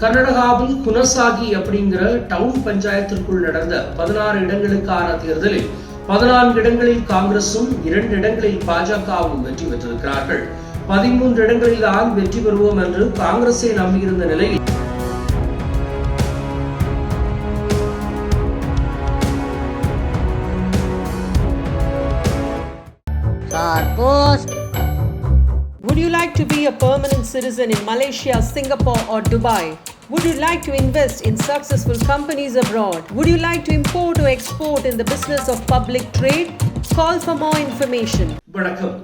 கர்நாடகாவில் குனசாகி அப்படிங்கிற டவுன் பஞ்சாயத்திற்குள் நடந்த பதினாறு இடங்களுக்கான தேர்தலில் பதினான்கு இடங்களில் காங்கிரசும் இரண்டு இடங்களில் பாஜகவும் வெற்றி பெற்றிருக்கிறார்கள். பதிமூன்று இடங்களில் தான் வெற்றி பெறுவோம் என்று காங்கிரஸை நம்பியிருந்த நிலையில் post To be a permanent citizen in Malaysia, Singapore, or Dubai? Would you like to invest in successful companies abroad? Would you like to import or export in the business of public trade? Call for more information. வணக்கம்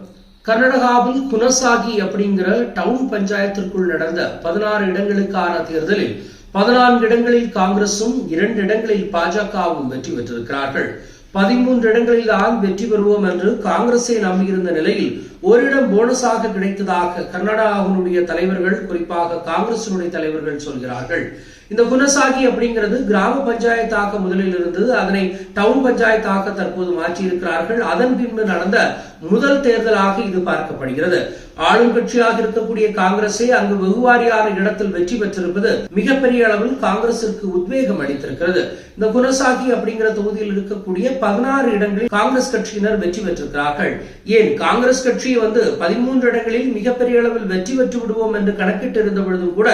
கர்நாடகாவில் குனசாகி அப்படிங்கிற down பஞ்சாயத்திற்குள் நடந்த பதினாறு இடங்களுக்கான தேர்தலில் பதினான்கு இடங்களில் காங்கிரசும் இரண்டு இடங்களில் பாஜகவும் வெற்றி பெற்றிருக்கிறார்கள் பதிமூன்று இடங்களில் தான் வெற்றி பெறுவோம் என்று காங்கிரஸை நம்பியிருந்த நிலையில் ஓரிடம் போனஸாக கிடைத்ததாக கர்நாடகாவினுடைய தலைவர்கள் குறிப்பாக காங்கிரசினுடைய தலைவர்கள் சொல்கிறார்கள். இந்த குனசாகி அப்படிங்கிறது கிராம பஞ்சாயத்தாக முதலில் இருந்தது அதனை டவுன் பஞ்சாயத்தாக தற்போது மாற்றியிருக்கிறார்கள். அதன் பின்பு நடந்த முதல் தேர்தலாக இது பார்க்கப்படுகிறது. ஆளும் கட்சியாக இருக்கக்கூடிய காங்கிரஸே அங்கு வெகுவாரியான இடத்தில் வெற்றி பெற்றிருப்பது மிகப்பெரிய அளவில் காங்கிரசிற்கு உத்வேகம் அளித்திருக்கிறது. இந்த குனசாகி அப்படிங்கிற தொகுதியில் இருக்கக்கூடிய பதினாறு இடங்களில் காங்கிரஸ் கட்சியினர் வெற்றி பெற்றிருக்கிறார்கள். ஏன்? காங்கிரஸ் கட்சி வந்து பதிமூன்று இடங்களில் மிகப்பெரிய அளவில் வெற்றி பெற்று விடுவோம் என்று கணக்கிட்டு இருந்த பொழுதும் கூட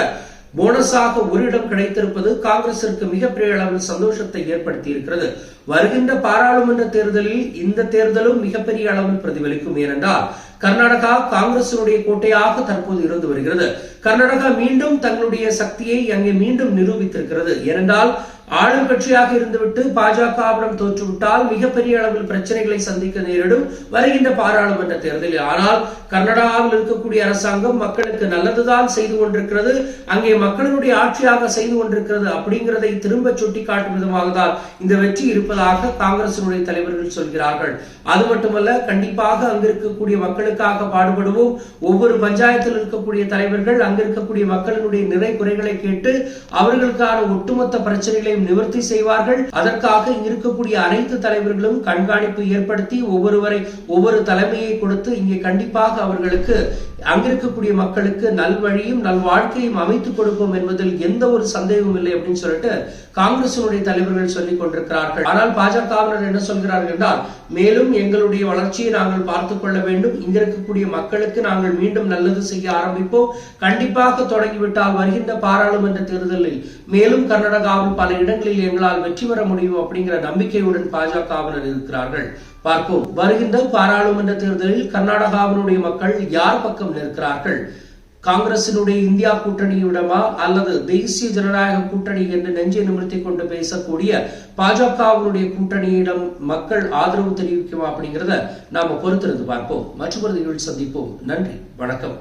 போனஸாக ஒரு இடம் கிடைத்திருப்பது காங்கிரசிற்கு மிகப்பெரிய அளவில் சந்தோஷத்தை ஏற்படுத்தி இருக்கிறது வருகின்ற பாராளுமன்ற தேர்தலில் இந்த தேர்தலும் மிகப்பெரிய அளவில் பிரதிபலிக்கும். ஏனென்றால் கர்நாடகா காங்கிரசினுடைய கோட்டையாக தற்போது இருந்து வருகிறது. கர்நாடகா மீண்டும் தங்களுடைய சக்தியை அங்கே மீண்டும் நிரூபித்திருக்கிறது. ஏனென்றால் ஆளும் கட்சியாக இருந்துவிட்டு பாஜகவிடம் தோற்றுவிட்டால் மிகப்பெரிய அளவில் பிரச்சனைகளை சந்திக்க நேரிடும் வருகின்ற பாராளுமன்ற தேர்தலில். ஆனால் கர்நாடகாவில் இருக்கக்கூடிய அரசாங்கம் மக்களுக்கு நல்லதுதான் செய்து கொண்டிருக்கிறது. அங்கே மக்களினுடைய ஆட்சியாக செய்து கொண்டிருக்கிறது அப்படிங்கிறதை திரும்ப சுட்டிக்காட்டும் விதமாக தான் இந்த வெற்றி இருப்பதாக காங்கிரசினுடைய தலைவர்கள் சொல்கிறார்கள். அது மட்டுமல்ல கண்டிப்பாக அங்கு இருக்கக்கூடிய மக்களுக்காக பாடுபடுவோம். ஒவ்வொரு பஞ்சாயத்தில் இருக்கக்கூடிய தலைவர்கள் அங்கு இருக்கக்கூடிய மக்களினுடைய நிறை குறைகளை கேட்டு அவர்களுக்கான ஒட்டுமொத்த பிரச்சனைகளை பிரச்சனைகளையும் நிவர்த்தி செய்வார்கள். அதற்காக இருக்கக்கூடிய அனைத்து தலைவர்களும் கண்காணிப்பு ஏற்படுத்தி ஒவ்வொருவரை ஒவ்வொரு தலைமையை கொடுத்து இங்கே கண்டிப்பாக அவர்களுக்கு அங்கிருக்கக்கூடிய மக்களுக்கு நல்வழியும் நல்வாழ்க்கையும் அமைத்துக் கொடுப்போம் என்பதில் எந்த ஒரு சந்தேகமும் இல்லை அப்படின்னு சொல்லிட்டு காங்கிரசினுடைய தலைவர்கள் சொல்லிக் கொண்டிருக்கிறார்கள். ஆனால் பாஜகவினர் என்ன சொல்கிறார்கள் என்றால் மேலும் எங்களுடைய வளர்ச்சியை நாங்கள் பார்த்துக் கொள்ள வேண்டும். இங்க இருக்கக்கூடிய மக்களுக்கு நாங்கள் மீண்டும் நல்லது செய்ய ஆரம்பிப்போம். கண்டிப்பாக தொடங்கிவிட்டால் வருகின்ற பாராளுமன்ற தேர்தலில் மேலும் கர்நாடகாவில் பல இடங்களில் எங்களால் வெற்றி பெற முடியும் அப்படிங்கிற நம்பிக்கையுடன் பாஜகவினர் இருக்கிறார்கள். பார்ப்போம். வருகின்ற பாராளுமன்ற தேர்தலில் கர்நாடகாவினுடைய மக்கள் யார் பக்கம் நிற்கிறார்கள். காங்கிரசினுடைய இந்தியா கூட்டணியிடமா அல்லது தேசிய ஜனநாயக கூட்டணி என்று நெஞ்சை நிமிர்த்தி கொண்டு பேசக்கூடிய பாஜகவினுடைய கூட்டணியிடம் மக்கள் ஆதரவு தெரிவிக்குமா அப்படிங்கிறத நாம பொறுத்திருந்து பார்ப்போம். மற்றொரு நிகழ்ச்சி சந்திப்போம். நன்றி. வணக்கம்.